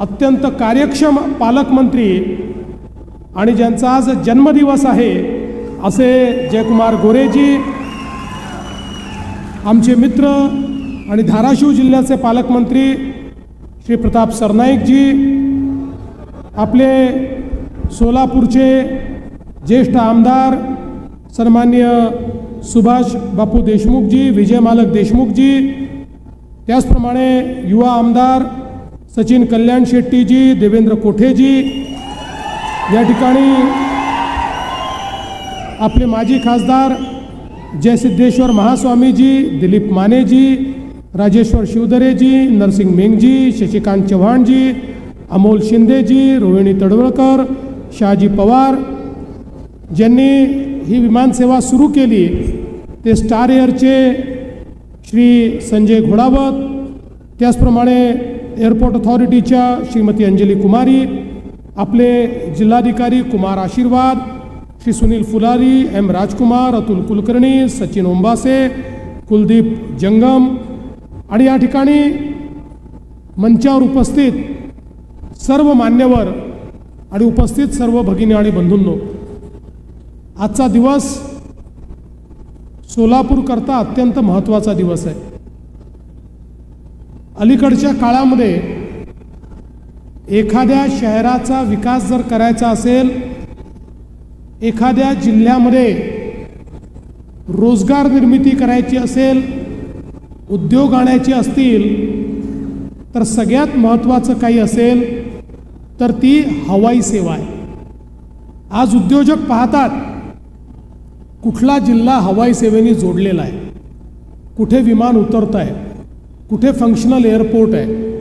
अत्यंत कार्यक्षम पालकमंत्री आणि ज्यांचा आज जन्मदिवस आहे असे जयकुमार गोरेजी आमचे मित्र आणि धाराशिव जिल्ह्याचे पालकमंत्री श्री प्रताप सरनाईकजी आपले सोलापूरचे ज्येष्ठ आमदार सन्मान्य सुभाष बापू देशमुखजी विजय मालक देशमुखजी त्याचप्रमाणे युवा आमदार सचिन कल्याण शेट्टीजी देवेंद्र कोठेजी. या ठिकाणी आपले माजी खासदार जयसिद्धेश्वर महास्वामीजी दिलीप मानेजी राजेश्वर शिवदरेजी नरसिंग मेंगजी शशिकांत चव्हाणजी अमोल शिंदेजी रोहिणी तडवळकर शहाजी पवार ज्यांनी ही विमानसेवा सुरू केली ते स्टार एअरचे श्री संजय घोडावत. त्याचप्रमाणे एअरपोर्ट अथॉरिटीच्या श्रीमती अंजली कुमारी आपले जिल्हाधिकारी कुमार आशीर्वाद श्री सुनील फुलारी एम राजकुमार अतुल कुलकर्णी सचिन ओंबासे कुलदीप जंगम आणि या ठिकाणी मंचावर उपस्थित सर्व मान्यवर आणि उपस्थित सर्व भगिनी आणि बंधूंनो आजचा दिवस सोलापूरकरता अत्यंत महत्त्वाचा दिवस आहे. अलीकडच्या काळामध्ये एखाद्या शहराचा विकास जर करायचा असेल एखाद्या जिल्ह्यामध्ये रोजगार निर्मिती करायची असेल उद्योग आणायचे असतील तर सगळ्यात महत्त्वाचं काही असेल तर ती हवाई सेवा आहे. आज उद्योजक पाहतात कुठला जिल्हा हवाई सेवेने जोडलेला आहे? कुठे विमान उतरत आहे? कुठे फंक्शनल एअरपोर्ट आहे.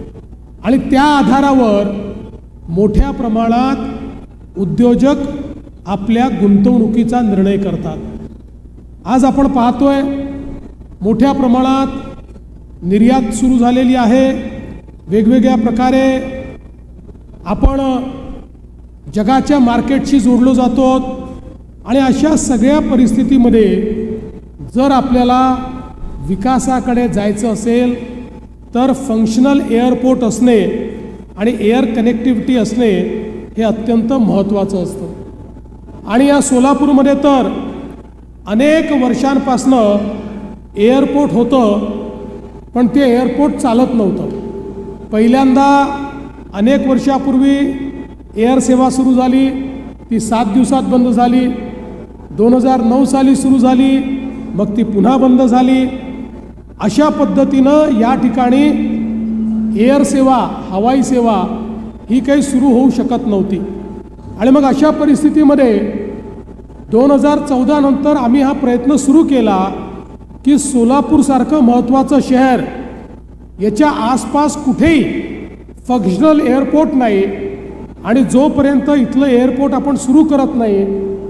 आणि त्या आधारावर मोठ्या प्रमाणात उद्योजक आपल्या गुंतवणुकीचा निर्णय करतात. आज आपण पाहतोय मोठ्या प्रमाणात निर्यात सुरू झालेली आहे. वेगवेगळ्या प्रकारे आपण जगाच्या मार्केटशी जोडलो जातो आणि अशा सगळ्या परिस्थितीमध्ये जर आपल्याला विकासाकडे जायचं असेल तर फंक्शनल एअरपोर्ट असणे आणि एअर कनेक्टिव्हिटी असणे हे अत्यंत महत्त्वाचं असतं. आणि या सोलापूरमध्ये तर अनेक वर्षांपासनं एअरपोर्ट होतं पण ते एअरपोर्ट चालत नव्हतं. पहिल्यांदा अनेक वर्षापूर्वी एअर सेवा सुरू झाली ती सात दिवसात बंद झाली. दोन हजार नऊ साली सुरू झाली मग ती पुन्हा बंद झाली. अशा पद्धतीनं या ठिकाणी एअर सेवा हवाई सेवा ही काही सुरू होऊ शकत नव्हती. आणि मग अशा परिस्थितीमध्ये दोन हजार चौदा नंतर आम्ही हा प्रयत्न सुरू केला की सोलापूरसारखं महत्त्वाचं शहर याच्या आसपास कुठेही फंक्शनल एअरपोर्ट नाही आणि जोपर्यंत इथलं एअरपोर्ट आपण सुरू करत नाही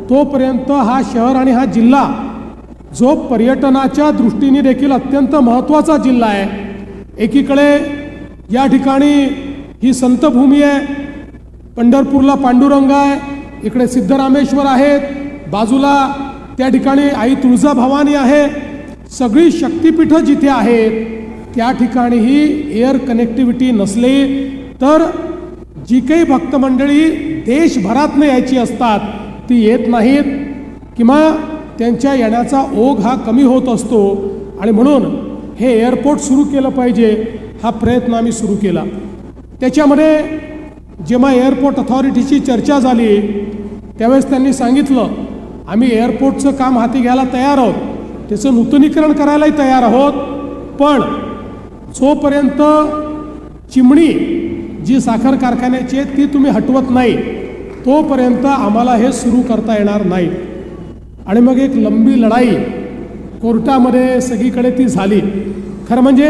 तोपर्यंत हा शहर आणि हा जिल्हा जो पर्यटनाच्या दृष्टीने देखील अत्यंत महत्त्वाचा जिल्हा आहे. एकीकडे या ठिकाणी ही संतभूमी आहे पंढरपूरला पांडुरंग आहे इकडे सिद्धरामेश्वर आहेत बाजूला त्या ठिकाणी आई तुळजाभवानी आहे सगळी शक्तिपीठं जिथे आहेत त्या ठिकाणीही एअर कनेक्टिव्हिटी नसली तर जी काही भक्तमंडळी देशभरातनं यायची असतात ती येत नाहीत. किंवा त्यांच्या येण्याचा ओघ हा कमी होत असतो आणि म्हणून हे एअरपोर्ट सुरू केलं पाहिजे हा प्रयत्न आम्ही सुरू केला. त्याच्यामध्ये जेव्हा एअरपोर्ट अथॉरिटीची चर्चा झाली त्यावेळेस त्यांनी सांगितलं आम्ही एअरपोर्टचं काम हाती घ्यायला तयार आहोत. त्याचं नूतनीकरण करायलाही तयार आहोत. पण जोपर्यंत चिमणी जी साखर कारखान्याची आहे ती तुम्ही हटवत नाही तोपर्यंत आम्हाला हे सुरू करता येणार नाही. आणि मग एक लंबी लढाई कोर्टामध्ये सगळीकडे ती झाली. खरं म्हणजे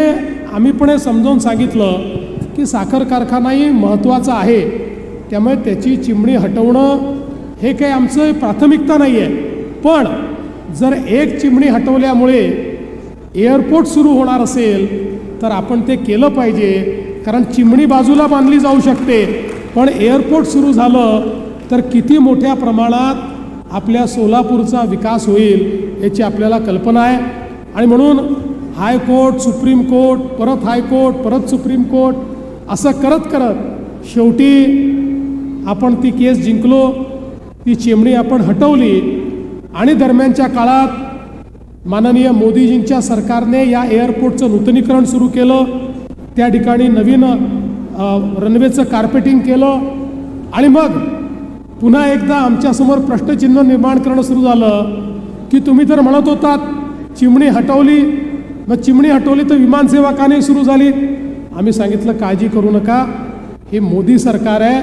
आम्ही पण हे समजावून सांगितलं की साखर कारखानाही महत्त्वाचा आहे. त्यामुळे त्याची चिमणी हटवणं हे काही आमचं प्राथमिकता नाही आहे पण जर एक चिमणी हटवल्यामुळे एअरपोर्ट सुरू होणार असेल तर आपण ते केलं पाहिजे. कारण चिमणी बाजूला बांधली जाऊ शकते. पण एअरपोर्ट सुरू झालं तर किती मोठ्या प्रमाणात आपल्या सोलापूरचा विकास होईल याची आपल्याला कल्पना आहे. आणि म्हणून हायकोर्ट सुप्रीम कोर्ट परत हायकोर्ट परत सुप्रीम कोर्ट असं करत करत शेवटी आपण ती केस जिंकलो ती चिमणी आपण हटवली आणि दरम्यानच्या काळात माननीय मोदीजींच्या सरकारने या एअरपोर्टचं नूतनीकरण सुरू केलं. त्या ठिकाणी नवीन रनवेचं कार्पेटिंग केलं. आणि मग पुन्हा एकदा आमच्यासमोर प्रश्नचिन्ह निर्माण करणं सुरू झालं. की तुम्ही तर म्हणत होतात चिमणी हटवली मग चिमणी हटवली तर विमानसेवा का नाही सुरू झाली. आम्ही सांगितलं काळजी करू नका. हे मोदी सरकार आहे.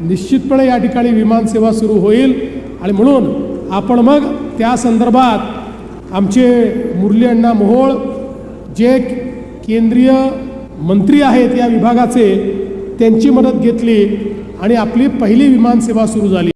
निश्चितपणे या ठिकाणी विमानसेवा सुरू होईल. आणि म्हणून आपण मग त्या संदर्भात आमचे मुरली अण्णा मोहोळ जे केंद्रीय मंत्री आहेत या विभागाचे त्यांची मदत घेतली. आणि आपली पहिली विमानसेवा सुरू झाली.